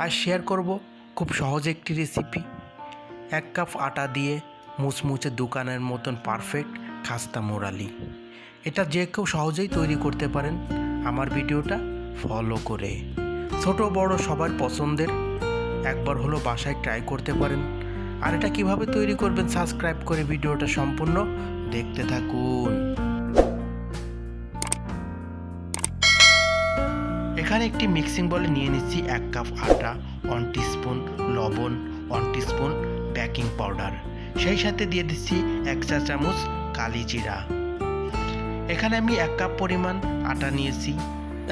আর share করব খুব সহজ একটি রেসিপি এক কাপ আটা দিয়ে মুচমুচে দোকানের মতন পারফেক্ট খাস্তা মোরালি। এটা যে কেউ সহজেই তৈরি করতে পারেন। আমার ভিডিওটা ফলো করে। ছোট, বড়, সবার পছন্দের। একবার হলো বাসায় ট্রাই করতে পারেন। আর এটা কীভাবে তৈরি করবেন সাবস্ক্রাইব করে ভিডিওটা সম্পূর্ণ দেখতে থাকুন। এখানে একটি মিক্সিং বলে নিয়ে নিচ্ছি এক কাপ আটা ওয়ান স্পুন লবণ ওয়ান স্পুন বেকিং পাউডার সেই সাথে দিয়ে দিচ্ছি এক চা চামচ কালি জিরা। এখানে আমি এক কাপ পরিমাণ আটা নিয়েছি।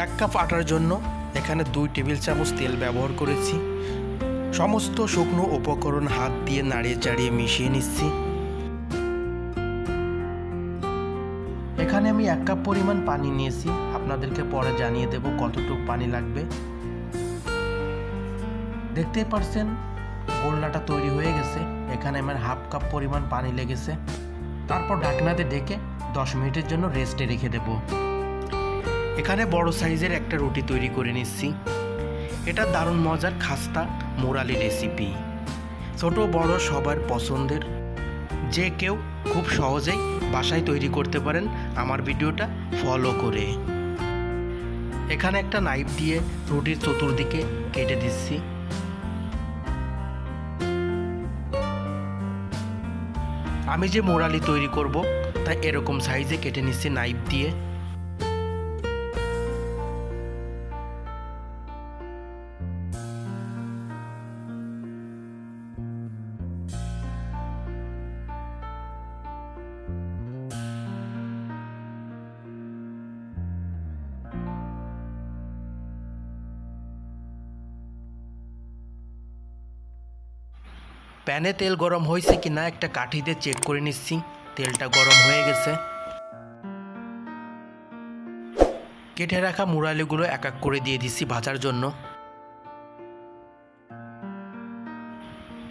এক কাপ আটার জন্য এখানে দুই টেবিল চামচ তেল ব্যবহার করেছি। সমস্ত শুকনো উপকরণ হাত দিয়ে নাড়িয়ে চাড়িয়ে মিশিয়ে নিচ্ছি। আমি এক কাপ পরিমাণ পানি নিয়েছি। আপনাদেরকে পরে জানিয়ে দেব কতটুকু পানি লাগবে। দেখতেই পারছেন, গোল্লাটা তৈরি হয়ে গেছে। এখানে আমার হাফ কাপ পরিমাণ পানি লেগেছে। তারপর ঢাকনাতে ডেকে দশ মিনিটের জন্য রেস্টে রেখে দেব। এখানে বড় সাইজের একটা রুটি তৈরি করে নিচ্ছি। এটা দারুণ মজার খাস্তা মোরালি রেসিপি। ছোট, বড়, সবার পছন্দের। যে কেউ খুব সহজেই বাসায় তৈরি করতে পারেন আমার ভিডিওটা ফলো করে। এখানে একটা নাইফ দিয়ে রুটির চতুর্দিকে কেটে দিচ্ছি। আমি যে মোড়ালি তৈরি করব, তাই এরকম সাইজে কেটে নিচ্ছি নাইফ দিয়ে। প্যানে তেল গরম হয়েছে কি না একটা কাঠিতে চেক করে নিচ্ছি। তেলটা গরম হয়ে গেছে। কেটে রাখা মুরালিগুলো এক এক করে দিয়ে দিচ্ছি ভাজার জন্য।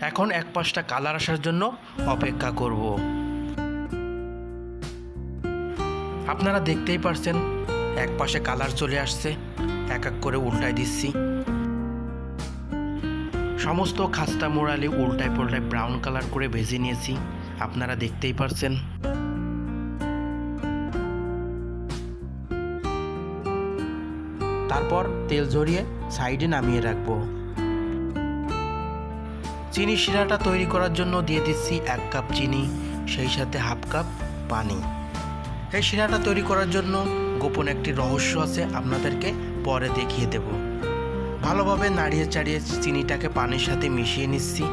এখন এক পাশটা কালার আসার জন্য অপেক্ষা করব। আপনারা দেখতেই পারছেন, এক পাশে কালার চলে আসছে, এক এক করে উল্টায় দিচ্ছি। সমস্ত খাস্তা মোড়ালি উল্টায় পাল্টায় ব্রাউন কালার করে ভেজে নিয়েছি। আপনারা দেখতেই পারছেন। তারপর তেল ঝরিয়ে সাইডে নামিয়ে রাখব। চিনি শিরাটা তৈরি করার জন্য দিয়ে দিচ্ছি এক কাপ চিনি, সেই সাথে হাফ কাপ পানি। এই শিরাটা তৈরি করার জন্য গোপন একটি রহস্য আছে, আপনাদেরকে পরে দেখিয়ে দেবো। ভালোভাবে নাড়িয়ে চাড়িয়ে চিনিটাকে পানির সাথে মিশিয়ে নিচ্ছি।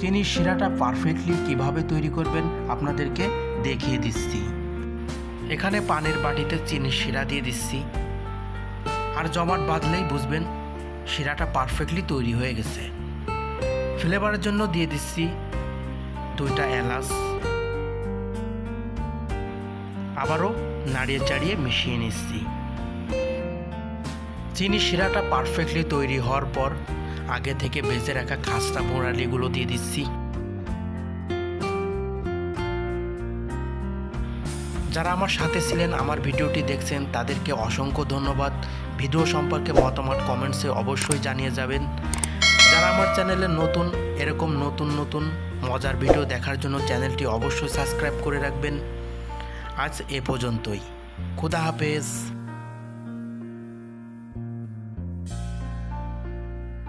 চিনির শিরাটা পারফেক্টলি কীভাবে তৈরি করবেন আপনাদেরকে দেখিয়ে দিচ্ছি। এখানে পানির বাটিতে চিনির শিরা দিয়ে দিচ্ছি। আর জমাট বাঁধলেই বুঝবেন শিরাটা পারফেক্টলি তৈরি হয়ে গেছে। ফ্লেভারের জন্য দিয়ে দিচ্ছি দুইটা এলাচ। আবারও নাড়িয়ে চাড়িয়ে মিশিয়ে নিচ্ছি। চিনি শিরাটা পারফেক্টলি তৈরি হওয়ার পর আগে থেকে বেজে রাখা খাস্তা মোড়ালিগুলো দিয়ে দিচ্ছি। যারা আমার সাথে ছিলেন, আমার ভিডিওটি দেখছেন, তাদেরকে অসংখ্য ধন্যবাদ। ভিডিও সম্পর্কে মতামত কমেন্টসে অবশ্যই জানিয়ে যাবেন। যারা আমার চ্যানেলে নতুন, এরকম নতুন নতুন মজার ভিডিও দেখার জন্য চ্যানেলটি অবশ্যই সাবস্ক্রাইব করে রাখবেন। আজ এ পর্যন্তই। খুদা হাফেজ।